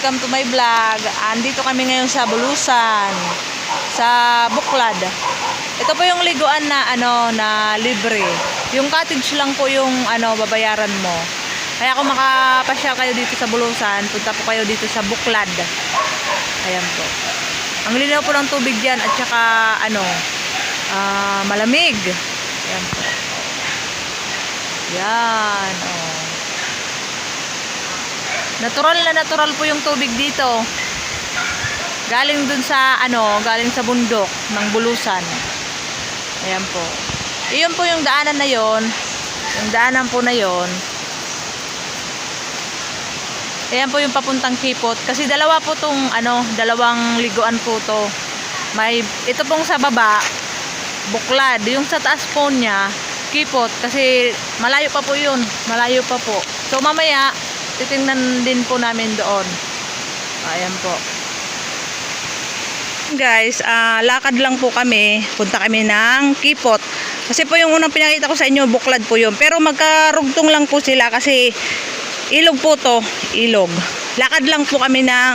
welcome to my vlog. Andito kami ngayon sa Bulusan, sa Buklad. Ito po yung liguan na ano na libre. Yung cottage lang po yung ano babayaran mo. Kaya kung makapasyal kayo dito sa Bulusan, punta po kayo dito sa Buklad. Ayan po. Ang linaw po ng tubig diyan at saka ano ah, malamig. Ayan po. Yan, oh. Natural na natural po yung tubig dito. Galing dun sa ano, galing sa bundok ng Bulusan. Ayan po. Iyon po yung daanan na yon. Yung daanan po na yon. Ayan po yung papuntang Kipot. Kasi dalawa po tong ano, dalawang liguan po to. May, ito pong sa baba, buklad. Yung sa taas po niya, Kipot. Kasi malayo pa po yun. Malayo pa po. So mamaya, titingnan din po namin doon. Ayan po. Guys, ah, lakad lang po kami. Punta kami ng Kipot. Kasi po yung unang pinakita ko sa inyo, buklad po yun. Pero magkarugtong lang po sila kasi ilog po to. Ilog. Lakad lang po kami ng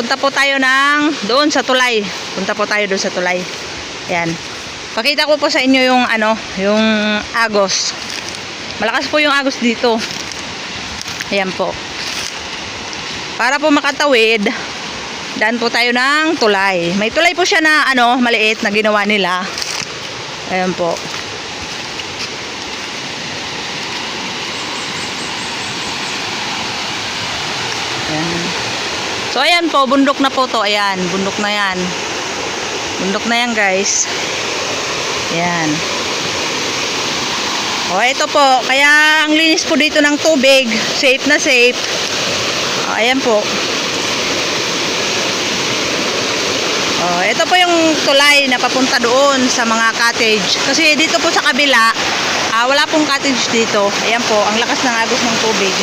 punta po tayo ng doon sa tulay. Punta po tayo doon sa tulay. Ayan. Pakita ko po sa inyo yung ano, yung agos. Malakas po yung agos dito. Ayan po. Para po makatawid, daan po tayo ng tulay. May tulay po siya na ano, maliit na ginawa nila. Ayan po. Ayan. So ayan po, bundok na po to. Ayan, bundok na yan. Bundok na yan guys. Ayan. O ito po, kaya ang linis po dito ng tubig. Safe na safe. O, ayan po. O, ito po yung tulay na papunta doon sa mga cottage. Kasi dito po sa kabila, ah, wala pong cottage dito. Ayan po, ang lakas ng agos ng tubig.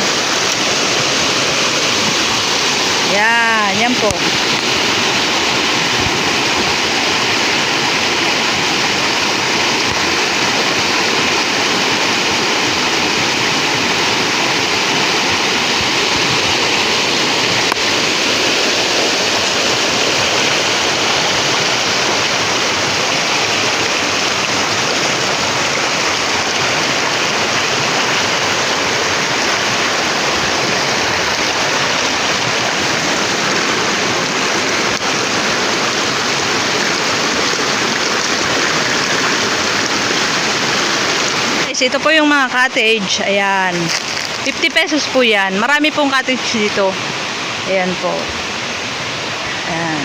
Yan, yan po. Guys, ito po yung mga cottage. Ayan. 50 pesos po yan. Marami pong cottage dito. Ayan po. Ayan.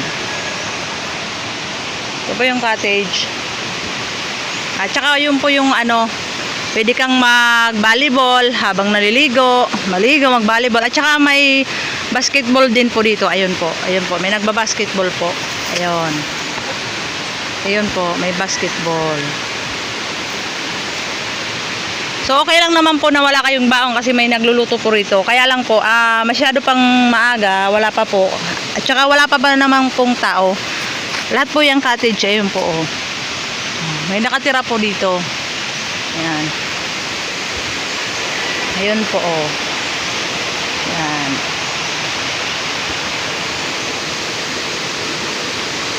Ito po yung cottage. At saka yun po yung ano, pwede kang mag-volleyball habang naliligo, maligo, mag-volleyball. At saka may basketball din po dito. Ayun po. Ayun po. May nagba-basketball po. Ayun. Ayun po. May basketball. So okay lang naman po na wala kayong baong kasi may nagluluto po rito. Kaya lang po, ah masyado pang maaga, wala pa po. At saka wala pa ba naman pong tao. Lahat po yung cottage, ayun po. Oh. May nakatira po dito. Ayan. Ayun po oh. Ayan.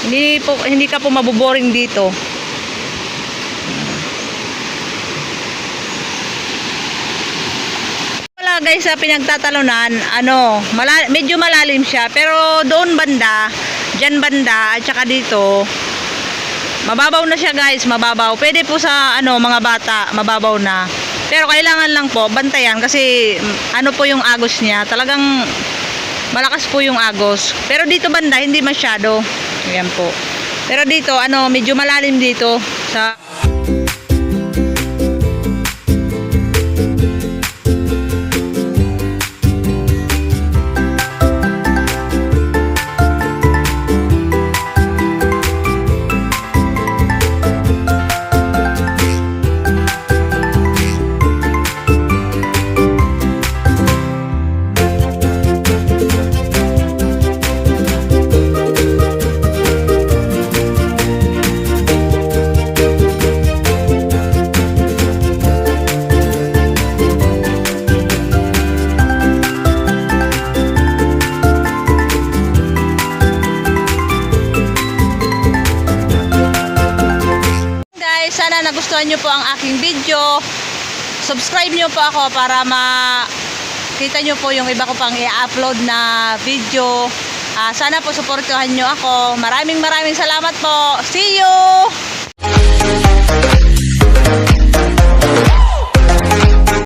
Hindi po hindi ka po maboboring dito. Guys sa pinagtatalunan, ano, mala- medyo malalim siya, pero doon banda, diyan banda, at saka dito, mababaw na siya guys, mababaw. Pwede po sa ano, mga bata, mababaw na. Pero kailangan lang po bantayan kasi mm, ano po yung agos niya. Talagang malakas po yung agos. Pero dito banda hindi masyado. Ayan po. Pero dito ano medyo malalim dito sa nagustuhan nyo po ang aking video. Subscribe nyo po ako para makita nyo po yung iba ko pang i-upload na video. Ah, sana po supportuhan nyo ako. Maraming maraming salamat po. See you!